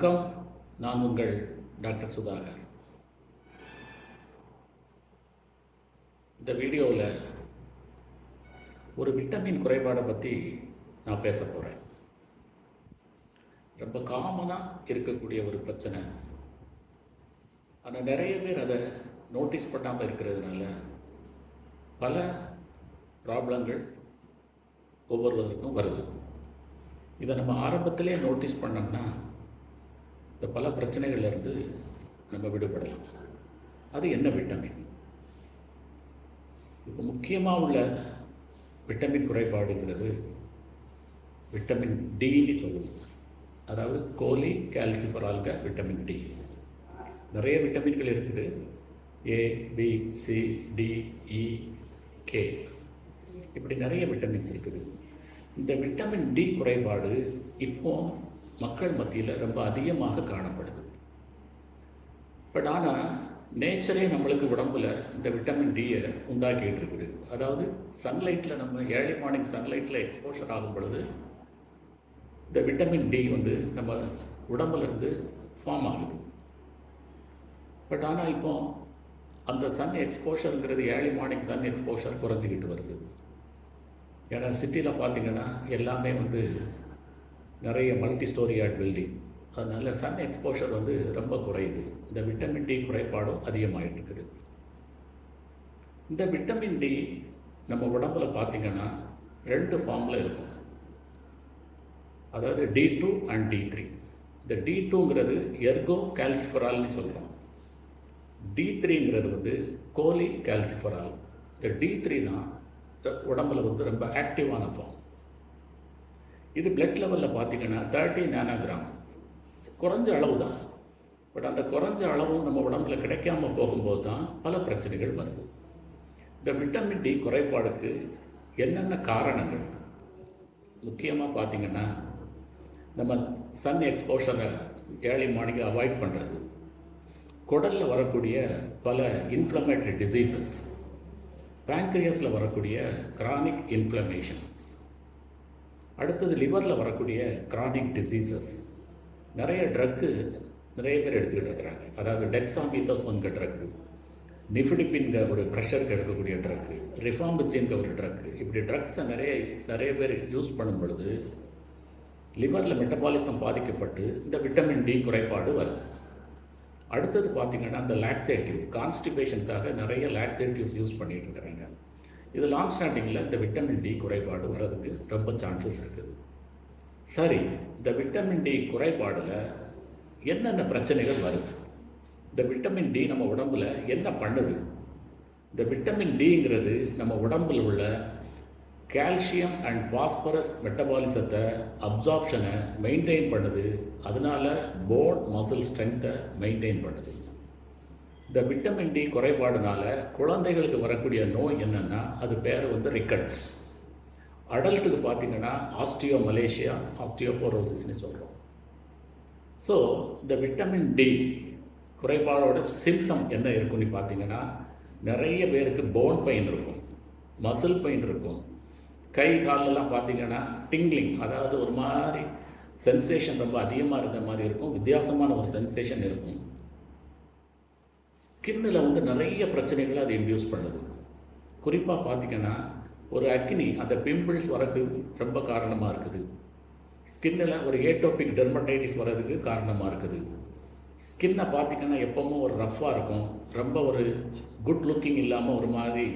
வணக்கம். நான் உங்கள் டாக்டர் சுதாகர். இந்த வீடியோவில் ஒரு விட்டமின் குறைபாடை பற்றி நான் பேச போகிறேன் ரொம்ப காமனாக இருக்கக்கூடிய ஒரு பிரச்சனை. ஆனால் நிறைய பேர் அதை நோட்டீஸ் பண்ணாமல் இருக்கிறதுனால பல ப்ராப்ளங்கள் ஒவ்வொருவருக்கும் வருது. இதை நம்ம ஆரம்பத்திலே நோட்டீஸ் பண்ணோம்னா இந்த பல பிரச்சனைகள்லேருந்து நம்ம விடுபடலாம். அது என்ன விட்டமின்? இப்போ முக்கியமாக உள்ள விட்டமின் குறைபாடுங்கிறது விட்டமின் டின்னு சொல்லுவோம். அதாவது கோலி கால்சிஃபரால்க விட்டமின் டி நிறைய விட்டமின்கள் இருக்குது. A B C D E K இப்படி நிறைய விட்டமின்ஸ் இருக்குது. இந்த விட்டமின் டி குறைபாடு இப்போ மக்கள் மத்தியில் ரொம்ப அதிகமாக காணப்படுது. பட் ஆனால் நேச்சரே நம்மளுக்கு உடம்புல இந்த விட்டமின் டியை உண்டாக்கிட்டு இருக்குது அதாவது சன்லைட்டில் நம்ம ஏழை மார்னிங் சன்லைட்டில் எக்ஸ்போஷர் ஆகும் பொழுது இந்த விட்டமின் டி வந்து நம்ம உடம்புலேருந்து ஃபார்ம் ஆகுது. பட் ஆனால் இப்போ அந்த சன் எக்ஸ்போஷருங்கிறது ஏர்லி மார்னிங் சன் எக்ஸ்போஷர் குறைஞ்சிக்கிட்டு வருது. ஏன்னா சிட்டியில் பார்த்தீங்கன்னா எல்லாமே வந்து நிறைய மல்டி ஸ்டோரியாட் பில்டிங் அதனால் சன் எக்ஸ்போஷர் வந்து ரொம்ப குறையுது. இந்த விட்டமின் டி குறைபாடும் அதிகமாகிட்டு இருக்குது இந்த விட்டமின் டி நம்ம உடம்புல பார்த்தீங்கன்னா ரெண்டு ஃபார்மில் இருக்கும். அதாவது D two and D three இந்த டி டூங்கிறது எர்கோ கால்சிஃபரால்னு சொல்கிறோம் டி த்ரீங்கிறது வந்து கோலி கால்சிஃபரால் இந்த டி த்ரீ தான் உடம்புல வந்து ரொம்ப ஆக்டிவான ஃபார்ம் இது பிளட் லெவலில் பார்த்தீங்கன்னா தேர்ட்டி நானோகிராம் குறைஞ்ச அளவு தான் பட் அந்த குறைஞ்ச அளவும் நம்ம உடம்புல கிடைக்காம போகும்போது தான் பல பிரச்சனைகள் வருது. இந்த விட்டமின் டி குறைபாடுக்கு என்னென்ன காரணங்கள்? முக்கியமாக பார்த்தீங்கன்னா நம்ம சன் எக்ஸ்போஷரை ஏர்லி மார்னிங் அவாய்ட் பண்ணுறது குடலில் வரக்கூடிய பல இன்ஃப்ளமேட்டரி டிசீசஸ் பேங்க்ரியஸில் வரக்கூடிய கிரானிக் இன்ஃப்ளமேஷன்ஸ் அடுத்தது லிவரில் வரக்கூடிய கிரானிக் டிசீசஸ் நிறைய ட்ரக்கு நிறைய பேர் எடுத்துக்கிட்டு இருக்கிறாங்க. அதாவது டெக்ஸாமீத்தோசோன்க ட்ரக்கு நிஃபிடிப்பின்கிற ஒரு ப்ரெஷருக்கு எடுக்கக்கூடிய ட்ரக்கு ரிஃபாம்பிசின்கிற ஒரு ட்ரக்கு இப்படி ட்ரக்ஸை நிறைய நிறைய பேர் யூஸ் பண்ணும் பொழுது லிவரில் மெட்டபாலிசம் பாதிக்கப்பட்டு இந்த விட்டமின் டி குறைபாடு வருது. அடுத்தது பார்த்திங்கன்னா அந்த லாக்ஸேட்டிவ் கான்ஸ்டிபேஷனுக்காக நிறைய லாக்ஸேட்டிவ்ஸ் யூஸ் பண்ணிகிட்டு இருக்கிறாங்க. இது லாங் ஸ்டாண்டிங்கில் இந்த விட்டமின் டி குறைபாடு வர்றதுக்கு ரொம்ப சான்சஸ் இருக்குது. சரி இந்த விட்டமின் டி குறைபாடில் என்னென்ன பிரச்சனைகள் வருது? இந்த விட்டமின் டி நம்ம உடம்புல என்ன பண்ணுது? இந்த விட்டமின் டிங்கிறது நம்ம உடம்பில் உள்ள கால்சியம் அண்ட் பாஸ்பரஸ் மெட்டபாலிசத்தை அப்சார்ப்ஷனை மெயின்டைன் பண்ணுது. அதனால போன் மசில் ஸ்ட்ரென்த்தை மெயின்டைன் பண்ணுது. இந்த விட்டமின் டி குறைபாடுனால குழந்தைகளுக்கு வரக்கூடிய நோய் என்னென்னா அது பேர் வந்து ரிக்கட்ஸ் அடல்ட்டுக்கு பார்த்தீங்கன்னா ஆஸ்டியோ மலேசியா ஆஸ்டியோபோரோசிஸ்னு சொல்கிறோம் ஸோ இந்த விட்டமின் டி குறைபாடோட சிம்டம் என்ன இருக்குன்னு பார்த்தீங்கன்னா நிறைய பேருக்கு போன் பெயின் இருக்கும் மசில் பெயின் இருக்கும். கை காலெல்லாம் பார்த்தீங்கன்னா டிங்லிங் அதாவது ஒரு மாதிரி சென்சேஷன் ரொம்ப அதிகமாக இருந்த மாதிரி இருக்கும் வித்தியாசமான ஒரு சென்சேஷன் இருக்கும். ஸ்கின்னில் வந்து நிறைய பிரச்சனைகளை அது இன்டியூஸ் பண்ணுது. குறிப்பாக பார்த்தீங்கன்னா ஒரு அக்னி அந்த பிம்பிள்ஸ் வரக்கு ரொம்ப காரணமாக இருக்குது. ஸ்கின்னில் ஒரு ஏட்டோபிக் டெர்மடைட்டிஸ் வர்றதுக்கு காரணமாக இருக்குது. ஸ்கின்னை பார்த்திங்கன்னா எப்போவும் ஒரு ரஃப்பாக இருக்கும். ரொம்ப ஒரு குட் லுக்கிங் இல்லாமல் ஒரு மாதிரி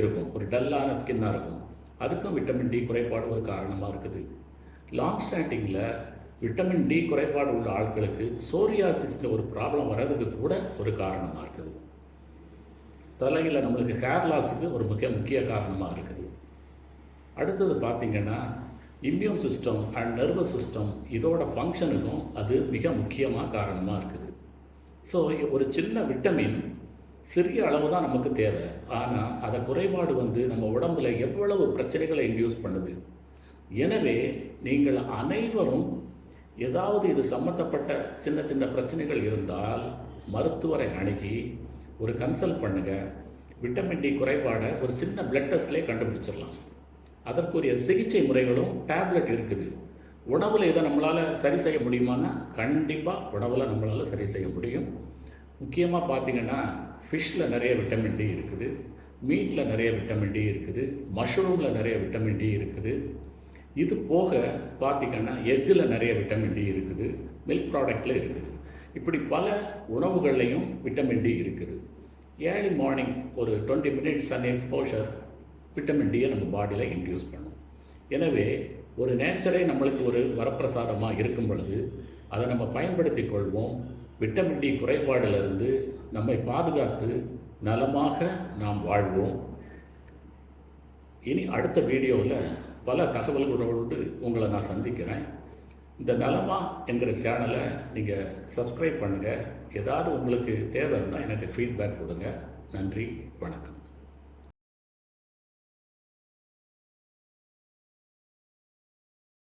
இருக்கும். ஒரு டல்லான ஸ்கின்னாக இருக்கும். அதுக்கும் விட்டமின் டி குறைபாடு ஒரு காரணமாக இருக்குது. லாங் ஸ்டாண்டிங்கில் விட்டமின் டி குறைபாடு உள்ள ஆட்களுக்கு சோரியாசிஸில் ஒரு ப்ராப்ளம் வர்றதுக்கு கூட ஒரு காரணமாக இருக்குது. தலையில் நம்மளுக்கு ஹேர் லாஸுக்கு ஒரு மிக முக்கிய காரணமாக இருக்குது. அடுத்தது பார்த்திங்கன்னா immune system and nervous system இதோட ஃபங்க்ஷனுக்கும் அது மிக முக்கியமாக காரணமாக இருக்குது. ஸோ ஒரு சின்ன விட்டமின் சிறிய அளவு தான் நமக்கு தேவை. ஆனால் அதை குறைபாடு வந்து நம்ம உடம்புல எவ்வளவு பிரச்சனைகளை இன்டியூஸ் பண்ணுது? எனவே நீங்கள் அனைவரும் ஏதாவது இது சம்மந்தப்பட்ட சின்ன சின்ன பிரச்சனைகள் இருந்தால் மருத்துவரை அணுகி ஒரு கன்சல்ட் பண்ணுங்கள் விட்டமின் டி குறைபாடை ஒரு சின்ன பிளட் டெஸ்ட்லேயே கண்டுபிடிச்சிடலாம். அதற்குரிய சிகிச்சை முறைகளும் டேப்லெட் இருக்குது. உணவில் இதை நம்மளால் சரி செய்ய முடியுமான்னா கண்டிப்பாக உணவில் நம்மளால் சரி செய்ய முடியும். முக்கியமாக பார்த்தீங்கன்னா ஃபிஷ்ஷில் நிறைய விட்டமின் டி இருக்குது. மீட்டில் நிறைய விட்டமின் டி இருக்குது. மஷ்ரூமில் நிறைய விட்டமின் டி இருக்குது. இது போக பார்த்திங்கன்னா எக்கில் நிறைய விட்டமின் டி இருக்குது மில்க் ப்ராடக்டில் இருக்குது. இப்படி பல உணவுகள்லையும் விட்டமின் டி இருக்குது. ஏர்லி மார்னிங் ஒரு twenty minutes sun exposure vitamin டியை நம்ம பாடியில் இன்டியூஸ் பண்ணும். எனவே ஒரு நேச்சரே நம்மளுக்கு ஒரு வரப்பிரசாதமாக இருக்கும் பொழுது அதை நம்ம பயன்படுத்தி கொள்வோம். விட்டமின் டி குறைபாடிலிருந்து நம்மை பாதுகாத்து நலமாக நாம் வாழ்வோம். இனி அடுத்த வீடியோவில் பல தகவல்களோடு உங்களை நான் சந்திக்கிறேன். இந்த நலமா என்கிற சேனலை நீங்கள் சப்ஸ்கிரைப் பண்ணுங்கள் ஏதாவது உங்களுக்கு தேவை இருந்தால் எனக்கு ஃபீட்பேக் கொடுங்க. நன்றி வணக்கம்.